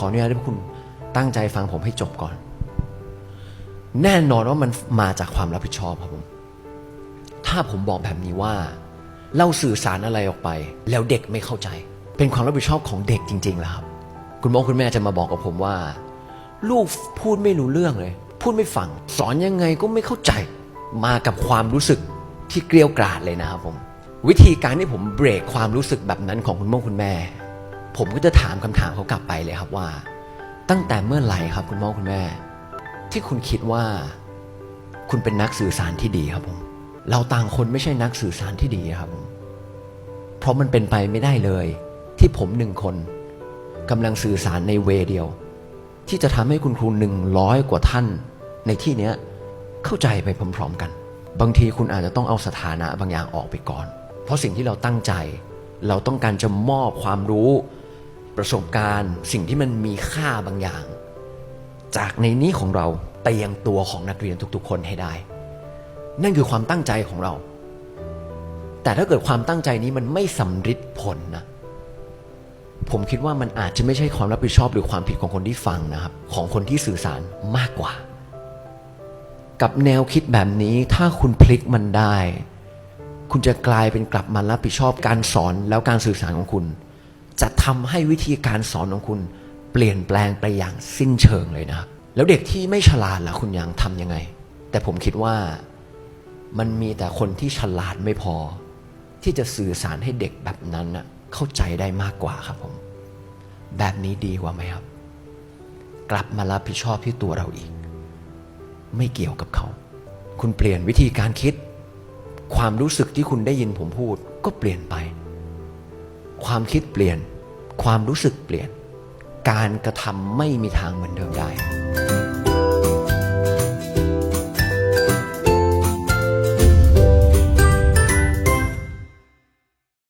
ขออนุญาตให้พวกคุณตั้งใจฟังผมให้จบก่อน แน่นอนว่ามันมาจากความรับผิดชอบครับผม ถ้าผมบอกแบบนี้ว่า เราสื่อสารอะไรออกไป แล้วเด็กไม่เข้าใจ เป็นความรับผิดชอบของเด็กจริงๆแล้วครับ คุณพ่อคุณแม่จะมาบอกกับผมว่า ลูกพูดไม่รู้เรื่องเลย พูดไม่ฟัง สอนยังไงก็ไม่เข้าใจ มากับความรู้สึกที่เกลียวกราดเลยนะครับผม วิธีการที่ผมเบรกความรู้สึกแบบนั้นของคุณพ่อคุณแม่ ผมก็จะถามคำถามเขากลับไปเลยครับว่า ตั้งแต่เมื่อไหร่ครับคุณพ่อคุณแม่ ที่คุณคิดว่า คุณเป็นนักสื่อสารที่ดีครับผม เราต่างคนไม่ใช่นักสื่อสารที่ดีครับผมเพราะมันเป็นไปไม่ได้เลย ที่ผมหนึ่งคนกำลังสื่อสารในเวเดียว ที่จะทำให้คุณครูหนึ่งร้อยกว่าท่าน ในที่เนี้ยเข้าใจไปพร้อมๆกัน บางทีคุณอาจจะต้องเอาสถานะบางอย่างออกไปก่อน เพราะสิ่งที่เราตั้งใจ เราต้องการจะมอบความรู้ ประสบการณ์ สิ่งที่มันมีค่าบางอย่าง จากในนี้ของเราไปยังตัวของนักเรียนทุกๆ คนให้ได้ นั่นคือความตั้งใจของเรา แต่ถ้าเกิดความตั้งใจนี้มันไม่สำฤทธิ์ผลนะผมคิดว่ามันอาจจะไม่ใช่ความรับผิดชอบหรือความผิดของคนที่ฟังนะครับ ของคนที่สื่อสารมากกว่า กับแนวคิดแบบนี้ถ้าคุณพลิกมันได้ คุณจะกลายเป็นกลับมารับผิดชอบการสอนแล้วการสื่อสารของคุณ จะทำให้วิธีการสอนของคุณเปลี่ยนแปลงไปอย่างสิ้นเชิงเลยนะครับ แล้วเด็กที่ไม่ฉลาดล่ะคุณยังทำยังไง แต่ผมคิดว่ามันมีแต่คนที่ฉลาดไม่พอ ที่จะสื่อสารให้เด็กแบบนั้นน่ะเข้าใจได้มากกว่าครับผม แบบนี้ดีกว่าไหมครับ กลับมารับผิดชอบที่ตัวเราอีก ไม่เกี่ยวกับเขา คุณเปลี่ยนวิธีการคิด ความรู้สึกที่คุณได้ยินผมพูดก็เปลี่ยนไป ความคิดเปลี่ยน ความรู้สึกเปลี่ยน การกระทำไม่มีทางเหมือนเดิมได้